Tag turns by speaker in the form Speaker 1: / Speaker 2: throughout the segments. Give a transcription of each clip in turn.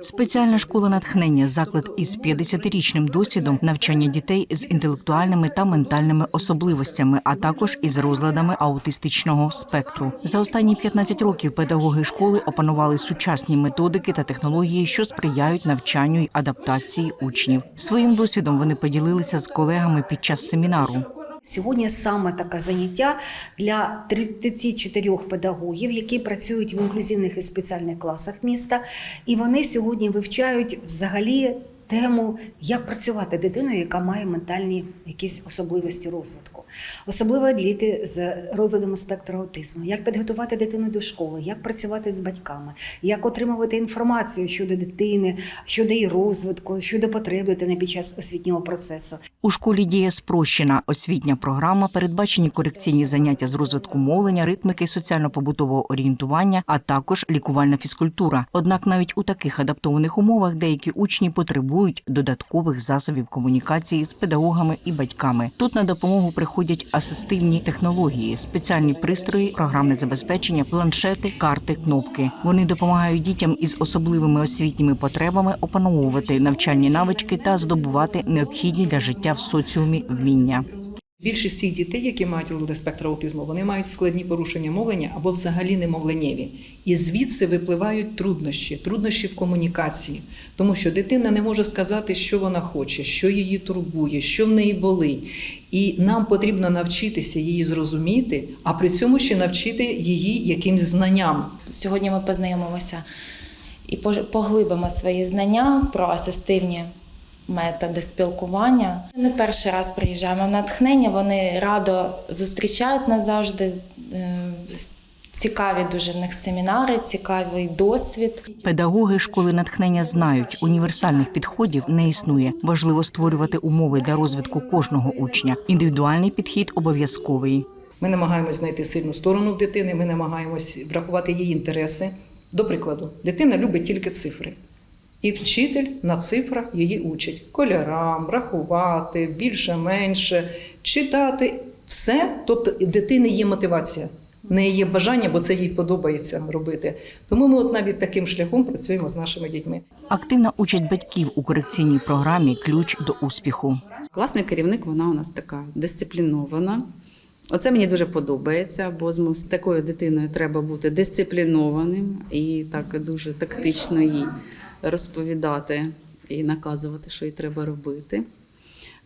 Speaker 1: Спеціальна школа натхнення заклад із 50-річним досвідом навчання дітей з інтелектуальними та ментальними особливостями, а також із розладами аутистичного спектру. За останні 15 років педагоги школи опанували сучасні методики та технології, що сприяють навчанню й адаптації учнів. Своїм досвідом вони поділилися з колегами під час семінару.
Speaker 2: Сьогодні саме таке заняття для 34 педагогів, які працюють в інклюзивних і спеціальних класах міста, і вони сьогодні вивчають взагалі тему, як працювати дитиною, яка має ментальні якісь особливості розвитку, особливо діти з розладами спектру аутизму, як підготувати дитину до школи, як працювати з батьками, як отримувати інформацію щодо дитини, щодо її розвитку, щодо потреб дитини під час освітнього процесу.
Speaker 1: У школі діє спрощена освітня програма, передбачені корекційні заняття з розвитку мовлення, ритмики, соціально-побутового орієнтування, а також лікувальна фізкультура. Однак навіть у таких адаптованих умовах деякі учні потребують додаткових засобів комунікації з педагогами і батьками. Тут на допомогу приходять асистивні технології, спеціальні пристрої, програмне забезпечення, планшети, карти, кнопки. Вони допомагають дітям із особливими освітніми потребами опановувати навчальні навички та здобувати необхідні для життя в соціумі вміння.
Speaker 3: Більшість цих дітей, які мають розлади спектру аутизму, вони мають складні порушення мовлення або взагалі немовленєві. І звідси випливають труднощі, труднощі в комунікації, тому що дитина не може сказати, що вона хоче, що її турбує, що в неї болить. І нам потрібно навчитися її зрозуміти, а при цьому ще навчити її якимсь знанням.
Speaker 4: Сьогодні ми познайомимося і поглибимо свої знання про асистивні методи спілкування. Не перший раз приїжджаємо в натхнення. Вони радо зустрічають нас завжди. е, Цікаві дуже в них семінари, цікавий досвід.
Speaker 1: Педагоги школи натхнення знають, універсальних підходів не існує. Важливо створювати умови для розвитку кожного учня. Індивідуальний підхід обов'язковий.
Speaker 3: Ми намагаємось знайти сильну сторону в дитини, ми намагаємось врахувати її інтереси. До прикладу, дитина любить тільки цифри. І вчитель на цифрах її учить кольорам, рахувати, більше, менше, читати все. Тобто в дитини є мотивація, в неї є бажання, бо це їй подобається робити. Тому ми от навіть таким шляхом працюємо з нашими дітьми.
Speaker 1: Активна участь батьків у корекційній програмі ключ до успіху.
Speaker 5: Класний керівник, вона у нас така дисциплінована. Оце мені дуже подобається, бо з з такою дитиною треба бути дисциплінованим і так дуже тактично їй розповідати і наказувати, що їй треба робити.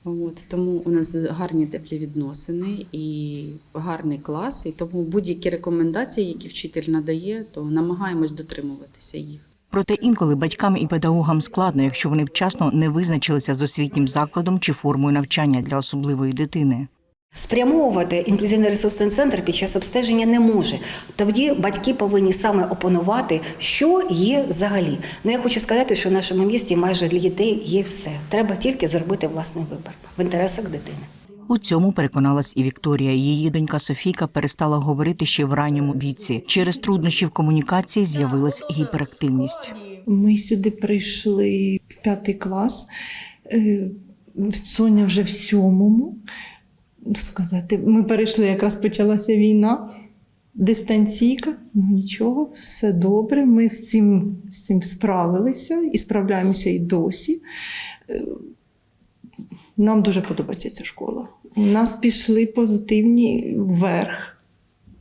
Speaker 5: От, тому у нас гарні теплі відносини і гарний клас. І тому будь-які рекомендації, які вчитель надає, то намагаємось дотримуватися їх.
Speaker 1: Проте інколи батькам і педагогам складно, якщо вони вчасно не визначилися з освітнім закладом чи формою навчання для особливої дитини.
Speaker 2: Спрямовувати інклюзивний ресурсний центр під час обстеження не може. Тоді батьки повинні саме опанувати, що є взагалі. Ну я хочу сказати, що в нашому місті майже для дітей є все. Треба тільки зробити власний вибір в інтересах дитини.
Speaker 1: У цьому переконалась і Вікторія. Її донька Софійка перестала говорити ще в ранньому віці. Через труднощі в комунікації з'явилась гіперактивність.
Speaker 6: Ми сюди прийшли в п'ятий клас. Е, Соня вже в сьомому. Сказати, ми перейшли, якраз почалася війна, дистанційка. Ну нічого, все добре. Ми з цим, з цим справилися і справляємося і досі. Е, Нам дуже подобається ця школа. У нас пішли позитивні вверх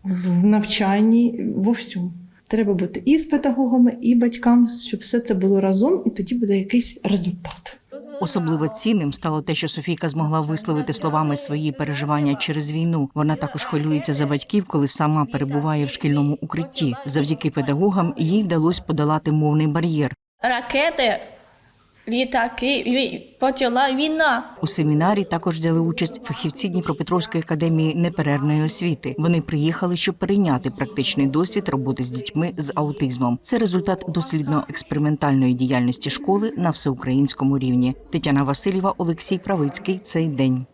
Speaker 6: в навчанні, во всьому. Треба бути і з педагогами, і батькам, щоб все це було разом, і тоді буде якийсь результат.
Speaker 1: Особливо цінним стало те, що Софійка змогла висловити словами свої переживання через війну. Вона також хвилюється за батьків, коли сама перебуває в шкільному укритті. Завдяки педагогам їй вдалося подолати мовний бар'єр.
Speaker 7: ракети, літаки, потіла війна.
Speaker 1: У семінарі також взяли участь фахівці Дніпропетровської академії неперервної освіти. Вони приїхали, щоб перейняти практичний досвід роботи з дітьми з аутизмом. Це результат дослідно-експериментальної діяльності школи на всеукраїнському рівні. Тетяна Васильєва, Олексій Правицький. Цей день.